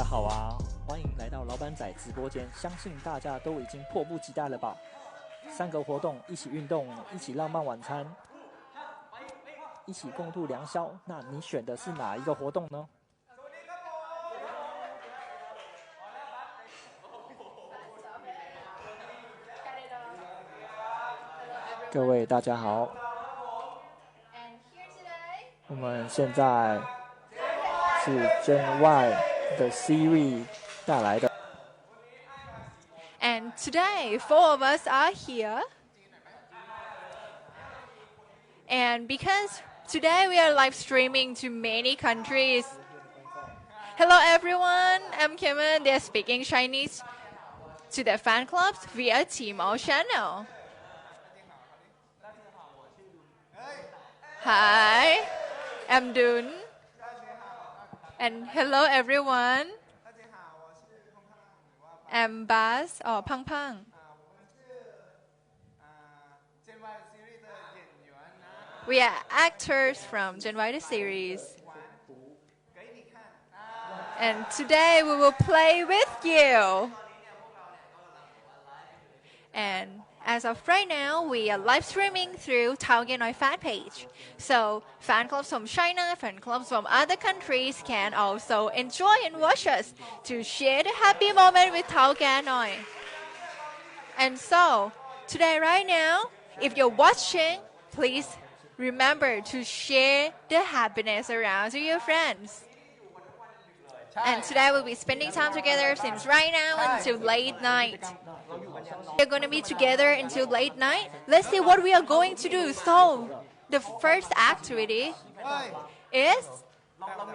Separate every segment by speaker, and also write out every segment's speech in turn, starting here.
Speaker 1: 家好啊，欢迎来到老板仔直播间。相信大家都已经迫不及待了吧？三个活动，一起运动，一起浪漫晚餐，一起共度良宵。那你选的是哪一个活动呢？各位大家好，我们现在是 Gen Y 的 Siri 带来的。
Speaker 2: And today, four of us are here. And because today we are live streaming to many countries. Hello everyone, I'm Kimon. They're speaking Chinese to their fan clubs via Tmall channel. Hi, I'm Dun. And hello everyone. I'm Baz or oh, Pang Pang. We are actors from Gen Y the series. And today we will play with you. And as of right now, we are live streaming through Tao Noi fan page. So fan clubs from China, fan clubs from other countries can also enjoy and watch us to share the happy moment with Tao Noi. And so today, right now, if you're watching, please remember to share the happiness around to your friends. And today we'll be spending time together since right now until late night. We're going to be together until late night. Let's see what we are going to do. So, the first activity is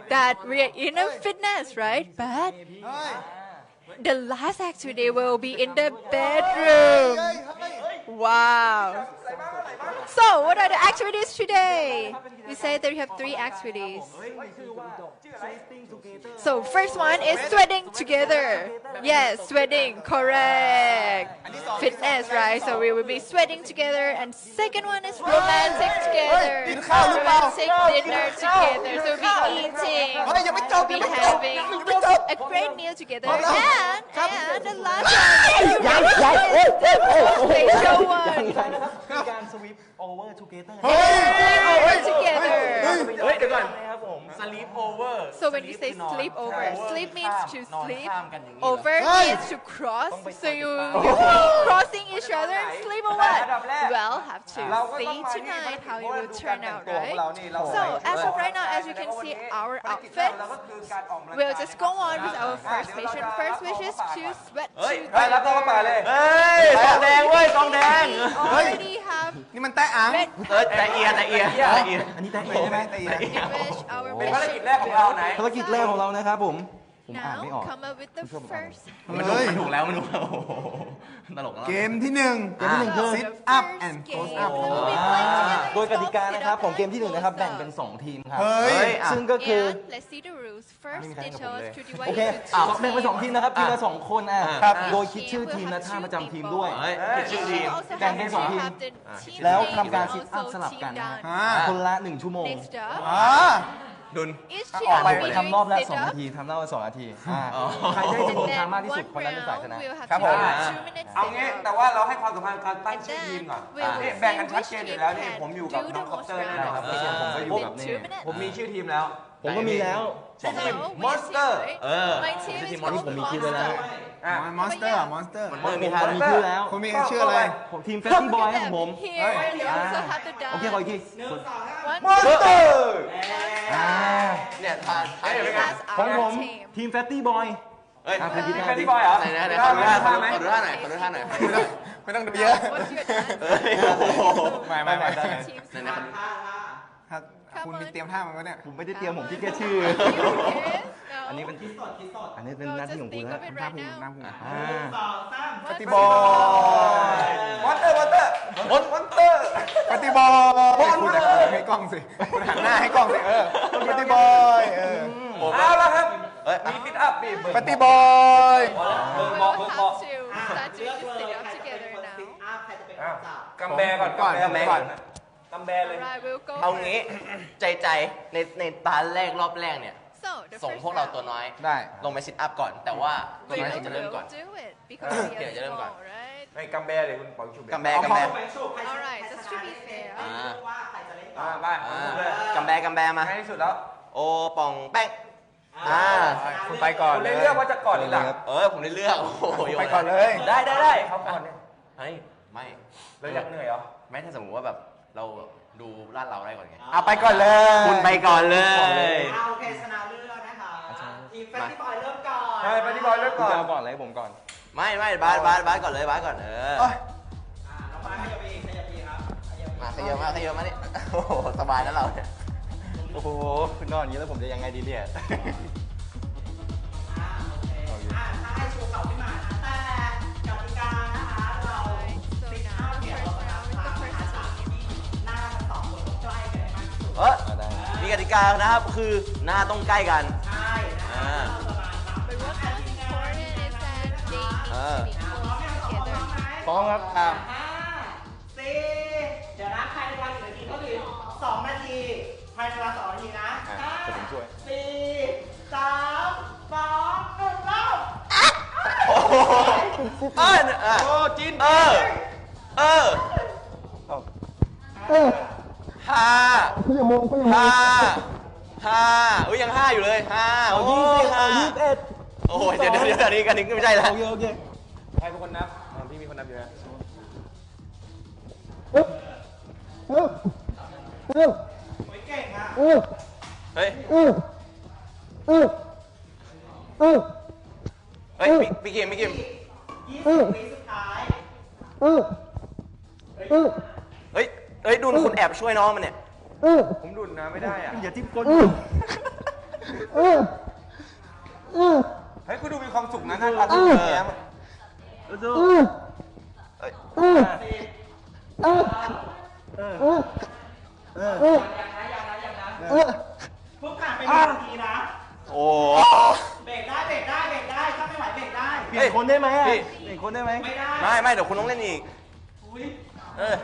Speaker 2: that we are in a fitness, right? But the last activity will be in the bedroom. Wow. So, what are the activities today? You said that you have three activities. So, first one is sweating together. Yes, sweating, correct. Fitness, right? So, we will be sweating together. And second one is romantic together. Romantic dinner together. So, we'll be eating, we'll be having a great meal together.
Speaker 3: Hold on.
Speaker 2: And, and the last one is the facial one.
Speaker 4: มีการสวิปโอเวอร์ทูเกเตอร์
Speaker 3: เฮ้ย
Speaker 2: Over together.
Speaker 4: เฮ้ย เดี๋ยวก่อน นะครับผมสลีปโอเวอร์
Speaker 2: So when you say sleep over, sleep means to sleep.
Speaker 4: ข้ามกันอย่างนี้เหรอ
Speaker 2: Over
Speaker 3: Hey!
Speaker 2: means to cross. So you you be crossing each other and sleep or what? Well, have to see tonight how it will turn out, right? So as of right now, as you can see our outfits, we'll just go on with our first mission. First wish is to sweat
Speaker 4: เฮ้ย
Speaker 3: ไปรับเข้ามาเลย
Speaker 4: เฮ้ยซองแดงเว้ยซองแดง
Speaker 2: We already have
Speaker 3: นี่มันแตะอัง
Speaker 2: red
Speaker 4: เออแต่เอียแต่เอียแต่เอีย
Speaker 5: อันนี้แตะเอ
Speaker 3: ใช่
Speaker 5: ใช่
Speaker 3: ไห
Speaker 5: ไห
Speaker 3: ม
Speaker 5: ม
Speaker 3: แตะอี
Speaker 2: in which our
Speaker 4: เป็นภาร
Speaker 2: mission
Speaker 4: กิจแรกของเราไหน
Speaker 5: ภารกิจแรกของเรานะครับผม ผมอ่านไม่อ
Speaker 2: now
Speaker 5: อก
Speaker 2: come up with the first
Speaker 4: มันถูกมันถูกแล้วมันถูกแล้วโอ้โหตลกแล้ว
Speaker 3: เกมที่หนึ่ง
Speaker 5: เกมที่หนึ่งคือ
Speaker 3: Sit
Speaker 2: The
Speaker 3: up
Speaker 2: first
Speaker 3: and
Speaker 2: game
Speaker 3: close up
Speaker 2: we'll be
Speaker 5: อ่า
Speaker 2: playing together
Speaker 5: โดย
Speaker 2: is
Speaker 5: กติกา
Speaker 2: called
Speaker 5: นะครับ
Speaker 2: sit
Speaker 5: ของ
Speaker 2: up
Speaker 5: เกมที่หนึ่งนะครับ
Speaker 2: and
Speaker 5: แบ่ง
Speaker 2: close
Speaker 5: เป็น
Speaker 2: up.
Speaker 5: 2ทีมครับ
Speaker 3: เฮ้ย
Speaker 4: อะ
Speaker 5: ซึ่งก็คือ
Speaker 2: And let's see the rules. First,
Speaker 5: ไม่มีใคร
Speaker 2: they
Speaker 5: ให้ผม
Speaker 2: chose
Speaker 5: เลย
Speaker 2: to
Speaker 5: โอ
Speaker 2: divide
Speaker 5: เค
Speaker 2: into
Speaker 5: อะ
Speaker 2: two
Speaker 5: แบ่งเป็นสองทีมนะครับ ทีมละสองคนอะ
Speaker 3: ครับ
Speaker 5: โดยคิดชื่อทีมและท่าประจำทีมด้วย
Speaker 4: เฮ้ยเป็นชื่อทีม
Speaker 2: Also
Speaker 5: แบ่ง
Speaker 2: have
Speaker 5: เป็น
Speaker 2: to
Speaker 5: สองทีม
Speaker 2: have the team
Speaker 5: แล้ว
Speaker 2: name
Speaker 5: ทำการ
Speaker 2: and
Speaker 5: ซิทอัพ
Speaker 2: also
Speaker 5: สลับ
Speaker 2: team
Speaker 5: กันนะฮะ
Speaker 2: down.
Speaker 3: อ่า
Speaker 5: คนละ 1 ชั่วโมง
Speaker 2: Next up,
Speaker 3: อ่า
Speaker 4: ดุน
Speaker 2: each
Speaker 5: ถ้า
Speaker 2: team
Speaker 5: ออกไป
Speaker 2: will be
Speaker 5: ทำรอบ
Speaker 2: doing
Speaker 5: ละ
Speaker 2: sit
Speaker 5: 2นา
Speaker 2: up.
Speaker 5: ทีทำรอบละ2นาทีอ่า
Speaker 4: อ๋อ
Speaker 5: ใครได้จำนวน
Speaker 2: And
Speaker 5: ครั้ง
Speaker 2: then
Speaker 5: มากที่สุด
Speaker 2: one
Speaker 5: คนนั้นเป็นฝ่ายช
Speaker 2: round
Speaker 5: นะ
Speaker 2: we'll have
Speaker 3: ครับ
Speaker 2: to
Speaker 3: ผม
Speaker 2: do two minutes
Speaker 6: เอางี้
Speaker 2: sit
Speaker 6: แต่
Speaker 2: up.
Speaker 6: ว่าเราให้ความสำคัญการตั้ง
Speaker 2: And
Speaker 6: ชื่อทีม
Speaker 2: then
Speaker 6: ก่อน
Speaker 2: we will
Speaker 6: นี่แบ่ง
Speaker 2: see
Speaker 6: กันชัด
Speaker 2: which
Speaker 6: เจนอยู่
Speaker 2: team
Speaker 6: แล้วนี่
Speaker 2: can
Speaker 6: ผมอยู่กับ
Speaker 2: do
Speaker 6: น้
Speaker 2: the
Speaker 6: องคอป
Speaker 2: most
Speaker 6: เตอร์นี่นะครับ
Speaker 2: rounds
Speaker 5: ผมก็อยู่กับ
Speaker 2: in
Speaker 5: นี่
Speaker 2: two minutes.
Speaker 6: ผมมีชื่อทีมแล้ว
Speaker 5: ผมก็มีแล้ว
Speaker 2: So, which team,
Speaker 6: Monster
Speaker 2: right?
Speaker 4: เออ
Speaker 2: My team
Speaker 4: ชื่อ
Speaker 2: is
Speaker 4: ทีม
Speaker 2: called
Speaker 5: ผมมีคิดไว้แล้ว
Speaker 2: Monster.
Speaker 6: อะ
Speaker 3: มอนสเตอร์มอนสเตอร์
Speaker 4: มันมีท่า
Speaker 5: มีชื่อแล้ว
Speaker 3: คุณมีชื่ออะไร
Speaker 5: ผมทีมเฟสติบอยของผม
Speaker 2: Here, they also have the
Speaker 5: โอเคขออีกที
Speaker 2: One,
Speaker 6: มอนสเตอร์
Speaker 5: อ่า
Speaker 4: เนี่ยท่าท่า
Speaker 2: and
Speaker 4: เดียว
Speaker 2: this
Speaker 4: กัน
Speaker 2: has
Speaker 5: ของผ
Speaker 2: our
Speaker 5: ม
Speaker 2: team.
Speaker 5: ทีมเฟสติบอย
Speaker 4: เฮ้ย
Speaker 5: อะคุณคิด
Speaker 6: แฟ
Speaker 5: ท่านดิ
Speaker 6: ที่บอยเหรอ
Speaker 4: ไหนไหนไหนขอดูท่าขอดูขอดูท่าหน่อยขอดูท่าหน่อย
Speaker 3: ไม่ต้องดูเยอะ
Speaker 2: What's your dance?
Speaker 4: เฮ้ยโอ้โห
Speaker 3: ไม่ไม่ไม่
Speaker 2: Your team's
Speaker 4: ไหนไหนขอดู
Speaker 3: ถ้าคุณมีเตรียมท่ามันไว้เนี่ย
Speaker 5: ผมไม่ได้เตรียมผมที่แค่ชื่อ
Speaker 2: Okay,
Speaker 5: อันนี้
Speaker 2: no.
Speaker 5: เป็นอันนี้เป็นหน้าที่ของคุณ
Speaker 2: Just
Speaker 5: แล้ว
Speaker 2: think of it
Speaker 3: ท่า
Speaker 2: right
Speaker 3: ภูมิ
Speaker 2: now.
Speaker 3: ท่าภูมิ
Speaker 5: อ่า
Speaker 3: ปฏิ
Speaker 2: One
Speaker 3: บอ
Speaker 2: second.
Speaker 3: ย
Speaker 6: มอนสเตอร์มอนสเตอร์มอนมอนสเตอร์
Speaker 3: ปฏิบอยคุณจะให้กล้องสิคุณหันหน้าให้กล้องสิเออปฏิบอยเออ
Speaker 6: เอาละครับ
Speaker 4: เฮ้ย
Speaker 6: มีฟิตอัพบีบ
Speaker 3: ปฏิบอย
Speaker 6: เบิร์
Speaker 2: We'll
Speaker 6: เบาะเบิร์
Speaker 2: have
Speaker 6: เบาะ
Speaker 2: to start doing the sit up together now.
Speaker 6: อ้าวกำแบก่อนกำแบ
Speaker 4: กำแบก่
Speaker 6: ก่
Speaker 4: อ
Speaker 6: อนนกำแบเลย
Speaker 2: Alright, we'll go
Speaker 4: เอา
Speaker 2: first.
Speaker 4: งี้ ใจใจในในตาแรกรอบแรกเนี่ย
Speaker 2: So the
Speaker 4: ส่ง
Speaker 2: first
Speaker 4: พวกเรา
Speaker 2: round.
Speaker 4: ตัวน้อย
Speaker 3: ได้
Speaker 4: ลงไปซิทอัพก่อน แต่ว่าตัว
Speaker 2: We
Speaker 4: น้อย
Speaker 2: will
Speaker 4: จะเริ่มก่อน
Speaker 2: do it because we
Speaker 4: เดี๋ยว
Speaker 2: are
Speaker 4: จะเริ่มก่อน
Speaker 2: small, right?
Speaker 6: ไม่กำแบเดี๋ยวคุณปองชุบ
Speaker 4: กำแบกำแบ
Speaker 2: All right, just to be fair.
Speaker 4: อ่า
Speaker 6: อ่าไป
Speaker 4: อ่า
Speaker 6: เอาเลย
Speaker 4: กำแบกำแบมา
Speaker 6: ง่ายที่สุดแล้ว
Speaker 4: โอปองแป้ง อ่า
Speaker 3: คุณไปก่อน
Speaker 6: คุณ
Speaker 3: เล
Speaker 6: เลยยเลือกว่าจะก่อนหรือหลัง
Speaker 4: เออผมได้เลือก โอ้โหโย
Speaker 3: ไปก่อนเลย
Speaker 6: ได้ได้ได้เขาก่อนเนี่ย
Speaker 4: เฮ้ย ไม่
Speaker 6: เราอยากเหนื่อยเหรอ
Speaker 4: ไม่ถ้าสมมติว่าแบบเรา ดูลาดเราได้ก่อนไง
Speaker 3: เอาไปก่อนเลย
Speaker 4: คุณไปก่อนเลย
Speaker 7: อ่าโอเคชนะเลือกนะคะทีมแฟนที่บอยเริ่มก่อน
Speaker 6: ใช่ไปที่บอยเลือก
Speaker 5: คุณ
Speaker 6: ก่อน
Speaker 5: จะเอาก่อนเลยผมก่อน
Speaker 4: ไม่ไม่บาสบาสบาสก่อนเลยบาสก่อนเออ
Speaker 7: อ่าน้องบอยขยับไปอีกขยับไปอีกครับขยับ
Speaker 4: มาขยับมาขยับมานี่โอ้โหสบายนะเราเนี่ย
Speaker 5: โอ้โหคุณนอนอย่างนี้แล้วผมจะยังไงดีเนี่ย
Speaker 4: เออ
Speaker 5: อ่าได้
Speaker 4: มีกติกานะครับคือหน้าต้องใกล้กัน
Speaker 7: ใช่นะคะเราจะมานับ
Speaker 2: But what's most important is that they
Speaker 4: Ah.
Speaker 2: need to be
Speaker 7: พร้อม
Speaker 2: close
Speaker 7: ยังสองคนพร้อม
Speaker 2: together.
Speaker 7: ไหม
Speaker 5: พร้อมครับอ่า
Speaker 7: ห้าสี่เดี๋ยวนะภายในเวลาหนึ่งนาทีก็คือสองนาทีภายในเวลาสองนาทีนะห้า
Speaker 5: เดี๋ยวผมช่วย
Speaker 7: สี่สามสองหนึ่งเริ่ม
Speaker 4: โอ้โหเออเออ
Speaker 6: โอ้จิน
Speaker 4: เออ เออ
Speaker 5: เอ้า
Speaker 4: ห้าห้าห้าอุ้ยยังห้าอยู่เลยห้าโอ้โหห้าโอ้โหเดี๋ยวเดี๋ยวเดี๋ยวอันนี้กันนี้ไม่ใช่แล้ว
Speaker 5: โอเคโอเค
Speaker 6: ให้ทุกคนนับอ่าพี่มีคนนับอยู่นะ
Speaker 7: โอ้ยเก่งอะ
Speaker 4: เฮ้ยเฮ้ยพี่พี่กิมพี่กิม
Speaker 7: ยี่สิบวิสุดท้าย
Speaker 4: เฮ้ยเฮ้ยดุนคุณแอบช่วยน้องมันเนี่ย
Speaker 6: ผมดุนนะไม่ได้อะ
Speaker 5: อย่าจิ้มก้น
Speaker 6: เฮ้ยคุณดูมีความสุขนะท่านอาทิตย์แย้มอะ
Speaker 7: เพิ่งผ่านไปหนึ่งนาทีนะ
Speaker 4: โอ้
Speaker 7: เบรกได้เบรกได้เบรกได้ ถ้าไม่ไหวเบรกได้
Speaker 5: เปลี่ยนคนได้ไหมอะ
Speaker 4: พี่
Speaker 5: เปลี่ยนคนได้ไหม
Speaker 7: ไม่ได้
Speaker 4: ไม่ไม่เดี๋ยวคุณต้องเล่นอีก
Speaker 7: อุ้ย
Speaker 4: เออ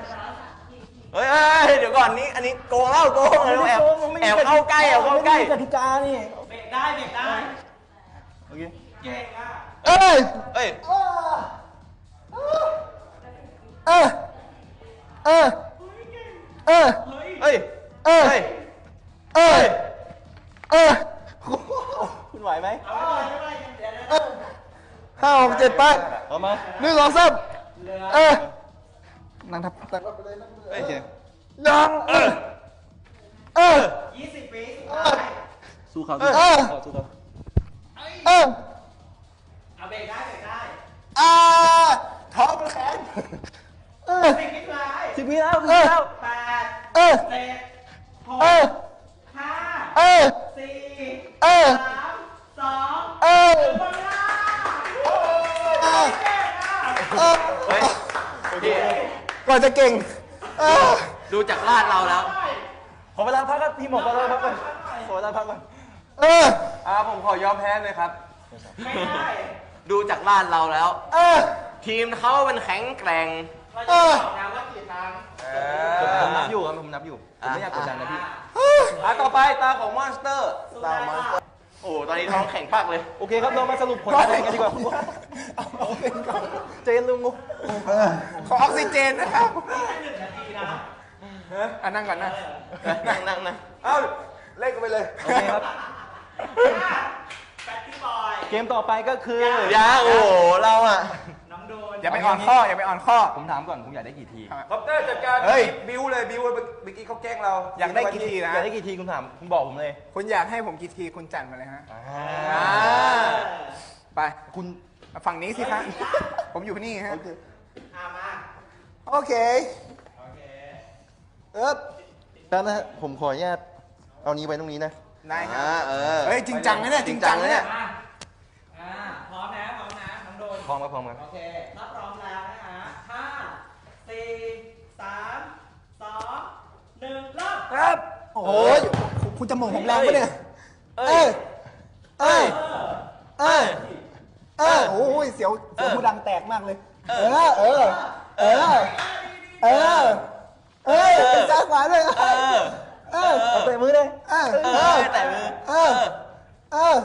Speaker 4: เฮ้ยเฮ้ยเดี๋ยวก่อนนี้ อันนี้โกงแล้วโกงเลยแอบแอบเข้าใกล้แอบเข้าใกล้
Speaker 5: กติกานี่
Speaker 7: เบรกได้เบรกได้
Speaker 5: โอเค
Speaker 7: เก่งอะ
Speaker 4: เอ้ยเอ้ย
Speaker 7: เฮ้ย
Speaker 4: เอ้ยเอ้ยเอ้ย
Speaker 5: คุณไหวไหม
Speaker 7: เอาไม่เป็นไรไม่เป็นไรเดี๋ยวเดี๋ยว
Speaker 3: ห้าหกเจ็ดแปด
Speaker 5: เอามา
Speaker 3: หนึ่งสองสาม
Speaker 7: เหลื อ
Speaker 3: เออนั่งทับนั่ง
Speaker 5: โอเค
Speaker 3: ยังเออเออ
Speaker 7: ยี่สิบวิสุดท้าย
Speaker 5: สู้เขา
Speaker 3: เออ
Speaker 5: สู้เขา
Speaker 3: เออ
Speaker 7: เอาเบรกได้เบรกได้
Speaker 3: อ่าท้องแข็งเออ
Speaker 7: สิบวิสุดท้าย
Speaker 5: สิบวิแล้วสิบวิแล้ว
Speaker 7: แปด
Speaker 3: เออ
Speaker 7: เจ็ดหก
Speaker 3: เออ
Speaker 7: ห้า
Speaker 3: เออ
Speaker 7: สี่
Speaker 3: เออ
Speaker 7: สามสอง
Speaker 3: เออ
Speaker 7: หมดเวลาโอ้ยเก่งอะ
Speaker 3: เออ
Speaker 4: เฮ้ยพี่
Speaker 3: ก่อนจะเก่งเออ
Speaker 4: ดูจากลาดเราแล้ว
Speaker 5: ขอเวลาพักครับพี่หมอกขอเวลาพักก่อนขอเวลาพักก่อน
Speaker 3: เออ
Speaker 6: อ่าผมขอยอมแพ้เลยครับ
Speaker 7: ไม่ได้
Speaker 4: ดูจากลาดเราแล้ว
Speaker 3: เออ
Speaker 4: ทีมเขาเป็นแข็งแกร่ง
Speaker 7: เราจะบอกนะว่ากี่ครั้ง
Speaker 6: เอ
Speaker 5: ผม
Speaker 6: อ
Speaker 5: นับอยู่ครับผมนับอยู่ผมไม่อยากกดดันนะพี่
Speaker 6: อะต่อไปตาของมอนสเตอร์
Speaker 7: สู้ได้เปล่า
Speaker 4: โอ้โหตอนนี้ท้องแข็งปักเลย
Speaker 5: โอเคครับเรามาสรุปผลการแข่งกันดีกว่า เจนลุงงู
Speaker 3: ขอออกซิเจนนะครับ
Speaker 7: แค่หนึ่งนาทีนะ
Speaker 6: อะนั่งก่อนนะ
Speaker 4: นั่งนั่งนั่ง
Speaker 6: เอ้าเล่นกันไปเลย
Speaker 5: โอเคครับ
Speaker 7: แฟตตี้บอย
Speaker 5: เกมต่อไปก็คือ
Speaker 4: อยาโอ้โหเราอะ
Speaker 7: น้องโดน
Speaker 3: อย่าไปอ่อนข้ออย่าไปอ่อนข้อ
Speaker 5: ผมถามก่อนผมอยากได้กี่ที
Speaker 6: คอปเตอร์จัดการ
Speaker 3: เฮ้ย
Speaker 6: บิวเลยบิวเลยเมื่อกี้เขาแกล้งเรา
Speaker 3: อยากได้กี่ทีนะ
Speaker 5: อยากได้กี่ทีคุณถามคุณบอกผมเลย
Speaker 3: คุณอยากให้ผมกี่ทีคุณจัดมาเลยฮะ
Speaker 6: อ่า
Speaker 3: ไป
Speaker 5: คุณ
Speaker 3: ฝั่งนี้สิครับผมอยู่นี่ฮะ
Speaker 7: อามา
Speaker 3: โอเค
Speaker 7: โอเค
Speaker 3: เอ๊บ
Speaker 5: แป๊บนะฮะผมขออนุญาตเอานี้ไว้ตรงนี้นะ
Speaker 3: ได้ค
Speaker 4: อ่า
Speaker 3: รับ
Speaker 4: เออ
Speaker 3: เฮ้ยจริงจังนะเนี่ยจริงจังนะเนี่ย
Speaker 7: มาอ่า พร้อมนะพร้อมนะน้องโดน
Speaker 5: พร้อมครับพร้อมครับ
Speaker 7: โอเคถ้าพร้อมแล้วนะฮะห้าสี่สามสองหนึ่งเริ่ม
Speaker 3: ครับ โอ้โหคุณจมูกผมแรงปะเนี่ย
Speaker 4: เอ้ย
Speaker 3: เอ้ย เอ้ย เอ้ย โอ้ยเสียวเสียวผู้ดังแตกมากเลย เออ เออ เออ เออ เอ้ยเป็นซ้ายขวาเลย
Speaker 4: เออ
Speaker 3: เออ
Speaker 5: เอาเตะมือเลย
Speaker 3: เออ
Speaker 4: เออแต่มือ
Speaker 3: เออ เออ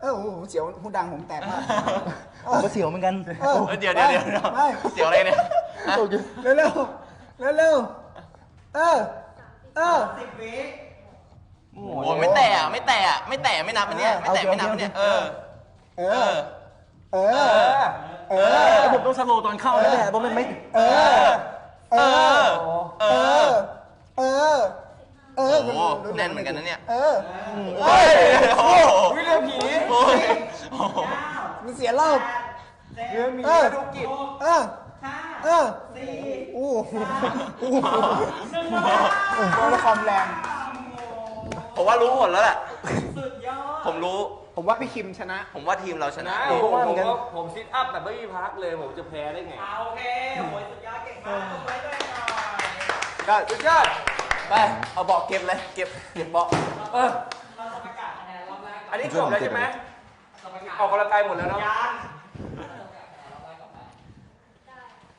Speaker 3: เออโอ้โหเสียวหูดังผมแตกมาก
Speaker 5: ผมก็เสียวเหมือนกัน
Speaker 3: เออ
Speaker 4: เดี๋ยวเดี๋ยวเดี๋ยวเดี๋ยว
Speaker 3: ไม่
Speaker 4: เสียวอะไรเนี่ยฮะ
Speaker 3: เร็วเร็วเร็วเร็วเออ เออ
Speaker 7: สิบวิ
Speaker 4: โอ้ยไม่แตะอะไม่แตะอะไม่แตะไม่นับอันเนี้ยไม่แตะไม่นับอันเนี้ยเออ
Speaker 3: เอ
Speaker 4: เอ
Speaker 3: อ
Speaker 4: อ
Speaker 3: เอ
Speaker 4: เอ
Speaker 3: อ
Speaker 4: อ
Speaker 3: เอ
Speaker 5: เอ
Speaker 3: อ
Speaker 5: อผมต้องสโลว์ตอนเข้าแล้วแหละเพราะมันไม่
Speaker 3: เออเอ
Speaker 4: เอ
Speaker 3: อ
Speaker 4: อ เอ
Speaker 3: เอ
Speaker 4: อ
Speaker 3: อ เออ เออ
Speaker 4: โอ้โหแน่นเหมือนกันนะเนี่ย
Speaker 3: เออ
Speaker 4: โอ้ยโอ้โห
Speaker 6: วิเรื่องผี
Speaker 4: โอ้ยโอ้โห
Speaker 3: มันเสียรอบ
Speaker 6: เรื่องมี
Speaker 3: เออ
Speaker 6: ธุรกิจ
Speaker 3: เออ
Speaker 7: ห้า
Speaker 3: เออ
Speaker 7: สี่
Speaker 3: โอ้โหโอ้โหโอ้โหละครแรง
Speaker 4: ผมว่ารู้ผลแล้วแหละ
Speaker 7: สุดยอด
Speaker 4: ผมรู้
Speaker 3: ผมว่า พี่คิมชนะ
Speaker 4: ผมว่าทีมเราชนะ
Speaker 6: นะผมผมก็ผมซิทอัพแบบไม่มีพักเลย ผมจะแพ้ได้ไง
Speaker 7: เอาโอเคโอ้ยสุดยอดเก่งมากตบมือให้ตัวเองหน่อย
Speaker 6: ก็สุดยอด
Speaker 4: ไปเอาเบาะเก็บเลย เก็บเก็บเบาะ
Speaker 6: เออ
Speaker 7: เราจะประกาศคะแนนรอบแรกก่อน
Speaker 6: อันนี้จบแล้วใช่ไหมออกกำลังกายหมดแล้วเนาะ
Speaker 7: ยัง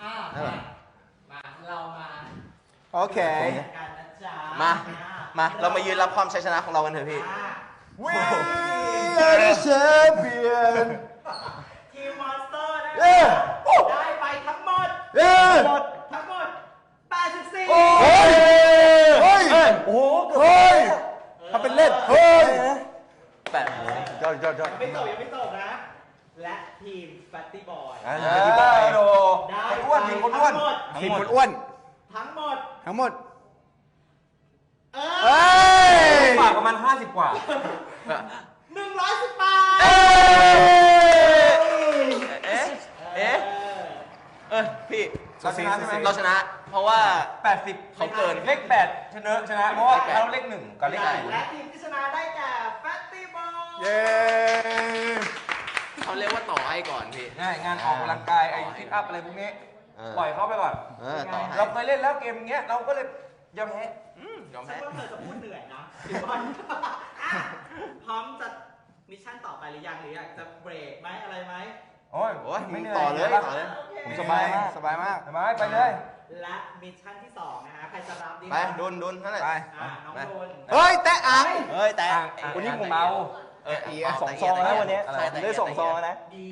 Speaker 7: อะมาเรามา
Speaker 3: โอเค
Speaker 7: กันนะจ๊ะ
Speaker 4: มา มา เรามายืนรับความชัยชนะของเรากันเถอะพี่
Speaker 7: อะ
Speaker 3: We are the champion
Speaker 7: ทีมมอนสเตอร์นะ
Speaker 3: เย้
Speaker 7: ได้ไปทั้งหมด
Speaker 3: เย้
Speaker 7: ทั้งหมด 84
Speaker 3: เฮ้ย เฮ้ย
Speaker 5: โอ้โหเกือบ
Speaker 3: เฮ้ย ทำเป็นเล่นเฮ้ย
Speaker 4: แปด
Speaker 5: ยอดยอดยอด
Speaker 7: ยังไม่จบยังไม่จบนะ และทีมแฟตตี้บอย
Speaker 6: เออโด
Speaker 7: ได้
Speaker 6: คนอ้วนทีมคนอ้วน
Speaker 3: ทีมคนอ้วน
Speaker 7: ทั้งหมด
Speaker 3: ทั้งหมด
Speaker 7: เอ
Speaker 3: เฮ้
Speaker 7: อย
Speaker 6: ฝากประมาณ 50 กว่า
Speaker 7: หนึ่งร้อยสิบบาท
Speaker 4: เอ๊ะ เอ๊ะ เออ พี่
Speaker 6: เราชนะ ใช่ไหม
Speaker 4: เราชนะ เพราะว่า
Speaker 6: 80
Speaker 4: เขาเกิน
Speaker 6: เลข8ชนะชนะ เพราะว่าเขาเลขหนึ่งกับเลข
Speaker 7: ใช่
Speaker 6: ศูนย์
Speaker 7: และทีมที่ชนะได้แก่แฟตตี้บอย
Speaker 3: เย้
Speaker 4: เขาเรียกว่าต่อให้ก่อนพี่
Speaker 6: ง่ายงานออกกำลังกายไอ้ซิทอัพอะไรพวกนี้
Speaker 4: เออ
Speaker 6: ปล่อยเขาไปก่อน
Speaker 4: เออต่อให้
Speaker 6: เราเคยเล่นแล้วเกมเงี้ยเราก็เลยยอมแพ้
Speaker 4: อืมยอม
Speaker 7: ฉั
Speaker 4: แพ้
Speaker 7: นว่าเธอจะพูดเหนื่อยนะพี่บอลอะพร้อมจะมิชชั่นต่อไปหรือยังหรืออยากจะเบรกไหมอะไรไหม
Speaker 6: โอ้ย
Speaker 4: โอ้ย
Speaker 6: ไม่เหนื่อย
Speaker 4: ต่อเลย
Speaker 6: ครับ
Speaker 4: ต่อเลย
Speaker 7: โอเค
Speaker 6: ผมสบายมาก
Speaker 3: สบายมาก
Speaker 6: สบายไปเลย
Speaker 7: และมิชชั่นที่สองนะฮะใครจะรับดี
Speaker 4: ไปดุนดุนเท่าไหร่
Speaker 3: ไป
Speaker 7: อะน้องโดน
Speaker 3: เฮ้ยแตะอัง
Speaker 4: เฮ้ยแต่
Speaker 6: อะอะวันนี้ผมเอา
Speaker 4: เออ
Speaker 3: เอีย
Speaker 5: สองซองแล้ววันนี้
Speaker 4: ใช่แต่
Speaker 5: ได้สองซองแล้วนะ
Speaker 7: ดี